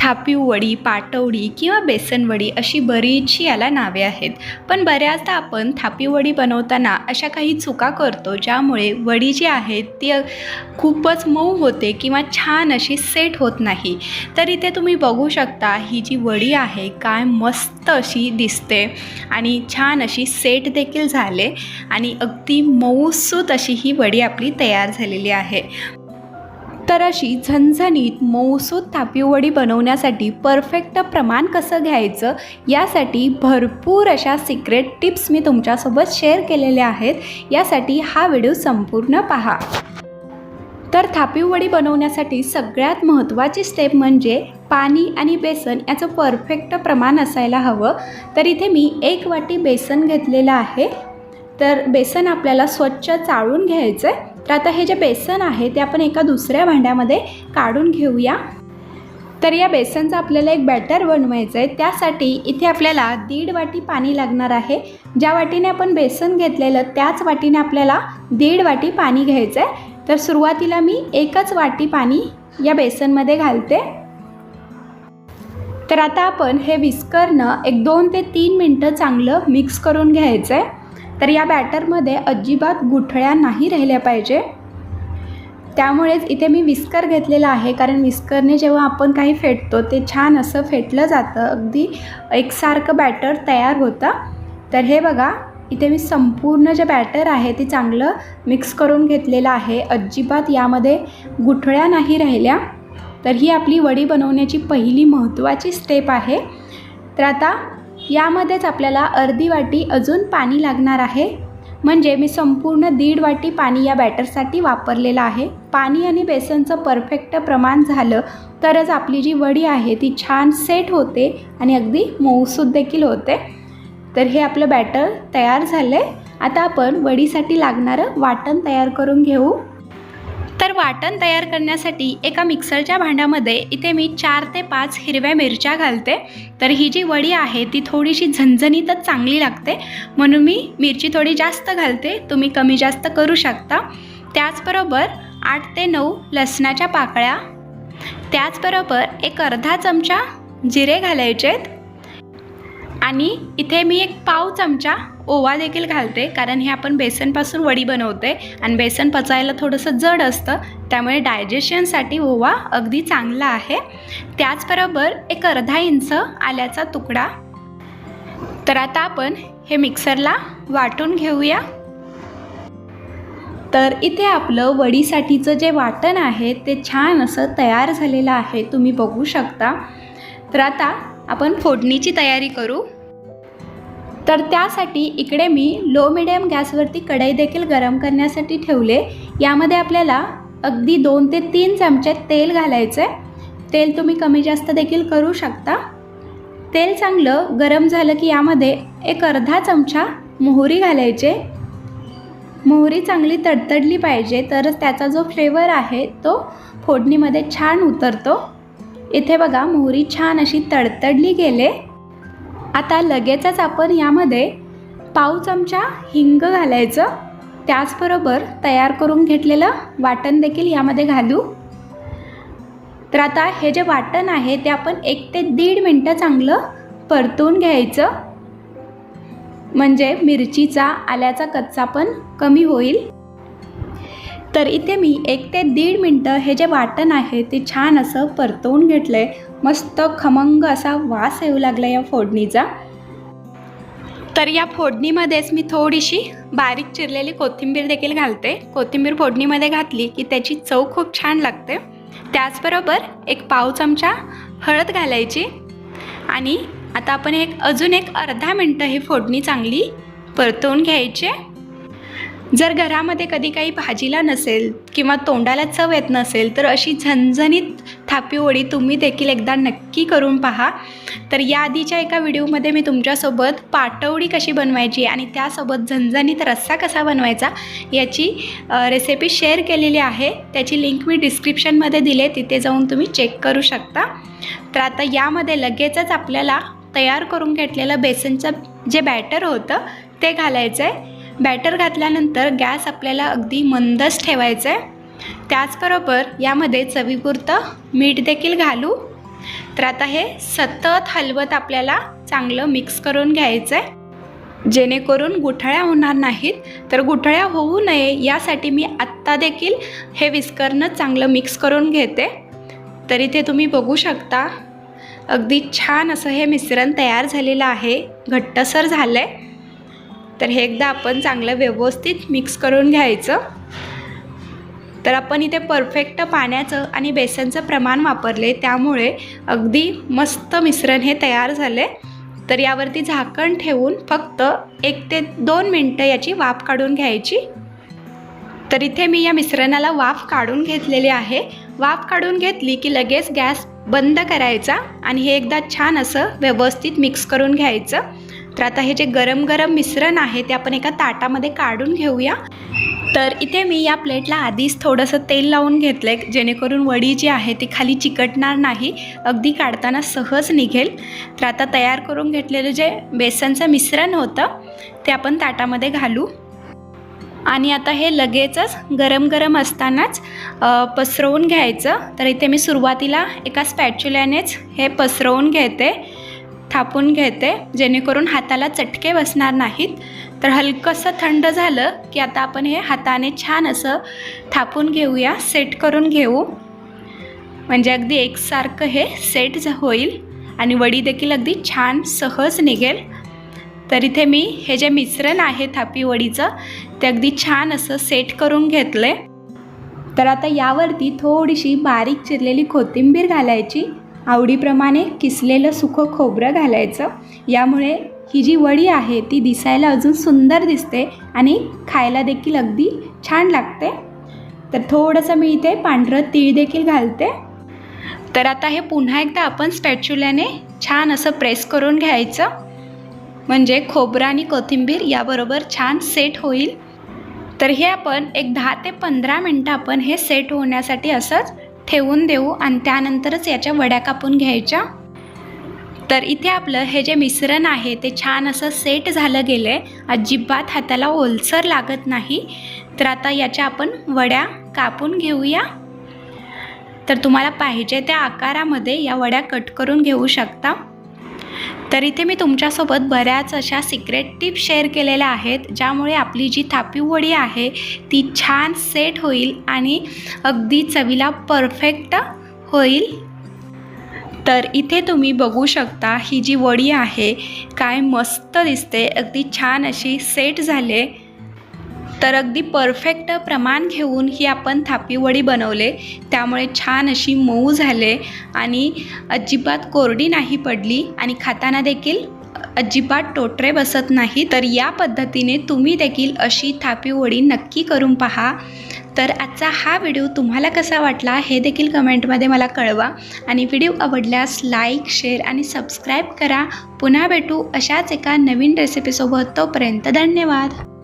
थापीवडी पाटवडी किंवा बेसनवडी अशी बरीचशी याला नावे आहेत. पण बऱ्याचदा आपण थापीवडी बनवताना अशा काही चुका करतो ज्यामुळे वडी जी आहे ती खूपच मऊ होते किंवा छान अशी सेट होत नाही. तर इथे तुम्ही बघू शकता ही जी वडी आहे काय मस्त अशी दिसते आणि छान अशी सेट देखील झाले आणि अगदी मऊसूत अशी ही वडी आपली तयार झालेली आहे. तर अशी झणझणीत मऊसूत थापीवडी बनवण्यासाठी परफेक्ट प्रमाण कसं घ्यायचं यासाठी भरपूर अशा सिक्रेट टिप्स मी तुमच्यासोबत शेअर केलेल्या आहेत. यासाठी हा व्हिडिओ संपूर्ण पहा. तर थापीवडी बनवण्यासाठी सगळ्यात महत्त्वाची स्टेप म्हणजे पाणी आणि बेसन याचं परफेक्ट प्रमाण असायला हवं. तर इथे मी एक वाटी बेसन घेतलेलं आहे. तर बेसन आपल्याला स्वच्छ चाळून घ्यायचं आहे तर आता हे जे बेसन आहे ते आपण एका दुसऱ्या भांड्यामध्ये काढून घेऊया. तर या बेसनचं आपल्याला एक बॅटर बनवायचं आहे. त्यासाठी इथे आपल्याला दीड वाटी पाणी लागणार आहे. ज्या वाटीने आपण बेसन घेतलेलं त्याच वाटीने आपल्याला दीड वाटी पाणी घ्यायचं आहे तर सुरुवातीला मी एकच वाटी पाणी या बेसनमध्ये घालते. तर आता आपण हे विस्करनं एक दोन ते तीन मिनटं चांगलं मिक्स करून घ्यायचं आहे तर या बॅटरमध्ये अजिबात गुठळ्या नाही राहिल्या पाहिजे. त्यामुळेच इथे मी विस्कर घेतलेला आहे कारण विस्करने जेव्हा आपण काही फेटतो ते छान असं फेटलं जातं. अगदी एकसारखं बॅटर तयार होतं. तर हे बघा इथे मी संपूर्ण जे बॅटर आहे ते चांगलं मिक्स करून घेतलेलं आहे. अजिबात यामध्ये गुठळ्या नाही राहिल्या. तर ही आपली वडी बनवण्याची पहिली महत्त्वाची स्टेप आहे. तर आता यामध्येच आपल्याला अर्धी वाटी अजून पाणी लागणार आहे. म्हणजे मी संपूर्ण दीड वाटी पाणी या बॅटरसाठी वापरलेलं आहे. पाणी आणि बेसनचं परफेक्ट प्रमाण झालं तरच आपली जी वडी आहे ती छान सेट होते आणि अगदी मऊसूद देखील होते. तर हे आपलं बॅटर तयार झालं आहे आता आपण वडीसाठी लागणारं वाटण तयार करून घेऊ. तर वाटण तयार करण्यासाठी एका मिक्सरच्या भांड्यामध्ये इथे मी चार ते पाच हिरव्या मिरच्या घालते. तर ही जी वडी आहे ती थोडीशी झणझणीतच चांगली लागते. म्हणून मी मिरची थोडी जास्त घालते. तुम्ही कमी जास्त करू शकता. त्याचबरोबर आठ ते नऊ लसणाच्या पाकळ्या. त्याचबरोबर एक अर्धा चमचा जिरे घालायचे आहेत आणि इथे मी एक पाव चमचा ओवा देखील घालते कारण हे आपण बेसनपासून वडी बनवते आणि बेसन पचायला थोडंसं जड असतं त्यामुळे डायजेशनसाठी ओवा अगदी चांगला आहे. त्याचबरोबर एक अर्धा इंच आल्याचा तुकडा. तर आता आपण हे मिक्सरला वाटून घेऊया. तर इथे आपलं वडीसाठीचं जे वाटण आहे ते छान असं तयार झालेलं आहे तुम्ही बघू शकता. तर आता आपण फोडणीची तयारी करू. तर त्यासाठी इकडे मी लो मिडियम गॅसवरती कढई देखील गरम करण्यासाठी ठेवले. यामध्ये आपल्याला अगदी दोन ते तीन चमचे तेल घालायचं तेल तुम्ही कमी जास्त देखील करू शकता. तेल चांगलं गरम झालं की यामध्ये एक अर्धा चमचा मोहरी घालायचे. मोहरी चांगली तडतडली पाहिजे तरच त्याचा जो फ्लेवर आहे तो फोडणीमध्ये छान उतरतो. इथे बघा मोहरी छान अशी तडतडली गेले. आता लगेचच आपण यामध्ये पाव चमचा हिंग घालायचं. त्याचबरोबर तयार करून घेतलेलं वाटण देखील यामध्ये घालू. तर आता हे जे वाटण आहे ते आपण एक ते दीड मिनटं चांगलं परतून घ्यायचं. म्हणजे मिरचीचा आल्याचा कच्चा पण कमी होईल. तर इथे मी एक ते दीड मिनटं हे जे वाटण आहे ते छान असं परतवून घेतलं आहे मस्त खमंग असा वास येऊ लागला या फोडणीचा. तर या फोडणीमध्येच मी थोडीशी बारीक चिरलेली कोथिंबीर देखील घालते. कोथिंबीर फोडणीमध्ये घातली की त्याची चव खूप छान लागते. त्याचबरोबर एक पाव चमचा हळद घालायची. आणि आता आपण एक अजून एक अर्धा मिनटं ही फोडणी चांगली परतवून घ्यायची. जर घरामध्ये कधी काही भाजीला नसेल किंवा तोंडाला चव येत नसेल तर अशी झणझणीत थापी तुम्ही देखील एकदा नक्की करून पहा. तर या आधीच्या एका व्हिडिओमध्ये मी तुमच्यासोबत पाटवडी कशी बनवायची आणि त्यासोबत झणझणीत रस्सा कसा बनवायचा याची रेसिपी शेअर केलेली आहे. त्याची लिंक मी डिस्क्रिप्शनमध्ये दिले तिथे जाऊन तुम्ही चेक करू शकता. तर आता यामध्ये लगेचच आपल्याला तयार करून घेतलेलं बेसनचं जे बॅटर होतं ते घालायचं आहे बॅटर घातल्यानंतर गॅस आपल्याला अगदी मंदच ठेवायचं आहे त्याचबरोबर यामध्ये चवीपुरतं मीठ देखील घालू. तर आता हे सतत हलवत आपल्याला चांगलं मिक्स करून घ्यायचं आहे जेणेकरून गुठळ्या होणार नाहीत. तर गुठळ्या होऊ नये यासाठी मी आत्ता देखील हे विस्करनं चांगलं मिक्स करून घेते. तर इथे तुम्ही बघू शकता अगदी छान असं हे मिश्रण तयार झालेलं आहे. घट्टसर झालं आहे तर हे एकदा आपण चांगलं व्यवस्थित मिक्स करून घ्यायचं. तर आपण इथे परफेक्ट पाण्याचं आणि बेसनचं प्रमाण वापरले त्यामुळे अगदी मस्त मिश्रण हे तयार झाले. तर यावरती झाकण ठेवून फक्त एक ते दोन मिनटं याची वाफ काढून घ्यायची. तर इथे मी या मिश्रणाला वाफ काढून घेतलेली आहे. वाफ काढून घेतली की लगेच गॅस बंद करायचा आणि हे एकदा छान असं व्यवस्थित मिक्स करून घ्यायचं. तर आता हे जे गरम गरम मिश्रण आहे ते आपण एका ताटामध्ये काढून घेऊया. तर इथे मी या प्लेटला आधीच थोडंसं तेल लावून घेतलं आहे जेणेकरून वडी जी आहे ती खाली चिकटणार नाही अगदी काढताना सहज निघेल. तर आता तयार करून घेतलेलं जे बेसनचं मिश्रण होतं ते आपण ताटामध्ये घालू. आणि आता हे लगेचच गरम गरम असतानाच पसरवून घ्यायचं. तर इथे मी सुरुवातीला एका स्पॅच्युल्यानेच हे पसरवून घेते. थापून घेते. जेणेकरून हाताला चटके बसणार नाहीत. तर हलकंसं थंड झालं की आता आपण हे हाताने छान असं थापून घेऊया. सेट करून घेऊ. म्हणजे अगदी एकसारखं हे सेट होईल. आणि वडी देखील अगदी छान सहज निघेल. तर इथे मी हे जे मिश्रण आहे थापी वडीचं ते अगदी छान असं सेट करून घेतलं. आहे तर आता यावरती थोडीशी बारीक चिरलेली कोथिंबीर घालायची. आवडीप्रमाणे किसलेलं सुखं खोबरं घालायचं. यामुळे ही जी वडी आहे ती दिसायला अजून सुंदर दिसते आणि खायला देखील अगदी छान लागते. तर थोडंसं मी इथे पांढरं तीळ देखील घालते. तर आता हे पुन्हा एकदा आपण स्पॅच्युल्याने छान असं प्रेस करून घ्यायचं. म्हणजे खोबरं आणि कोथिंबीर याबरोबर छान सेट होईल. तर हे आपण एक दहा ते पंधरा मिनटं आपण हे सेट होण्यासाठी असंच ठेवून देऊ आणि त्यानंतरच याच्या वड्या कापून घ्यायच्या. तर इथे आपलं हे जे मिश्रण आहे ते छान असं सेट झालं गेलं आहे अजिबात हाताला ओलसर लागत नाही. तर आता याच्या आपण वड्या कापून घेऊया. तर तुम्हाला पाहिजे त्या आकारामध्ये या वड्या कट करून घेऊ शकता. तर इथे मी तुमच्यासोबत बऱ्याच अशा सिक्रेट टिप्स शेअर केलेल्या आहेत ज्यामुळे आपली जी थापी वडी आहे ती छान सेट होईल आणि अगदी चवीला परफेक्ट होईल. तर इथे तुम्ही बघू शकता ही जी वडी आहे काय मस्त दिसते अगदी छान अशी सेट झाले. तर अगदी परफेक्ट प्रमाण घेऊन ही आपण थापीवडी बनवले. त्यामुळे छान अशी मऊ झाले आणि अजिबात कोरडी नाही पडली आणि खाताना देखील अजिबात टोटरे बसत नाही. तर या पद्धतीने तुम्ही देखील अशी थापीवडी नक्की करून पहा. तर आजचा हा व्हिडिओ तुम्हाला कसा वाटला हे देखील कमेंटमध्ये मला कळवा आणि व्हिडिओ आवडल्यास लाईक शेअर आणि सबस्क्राईब करा. पुन्हा भेटू अशाच एका नवीन रेसिपीसोबत तोपर्यंत धन्यवाद.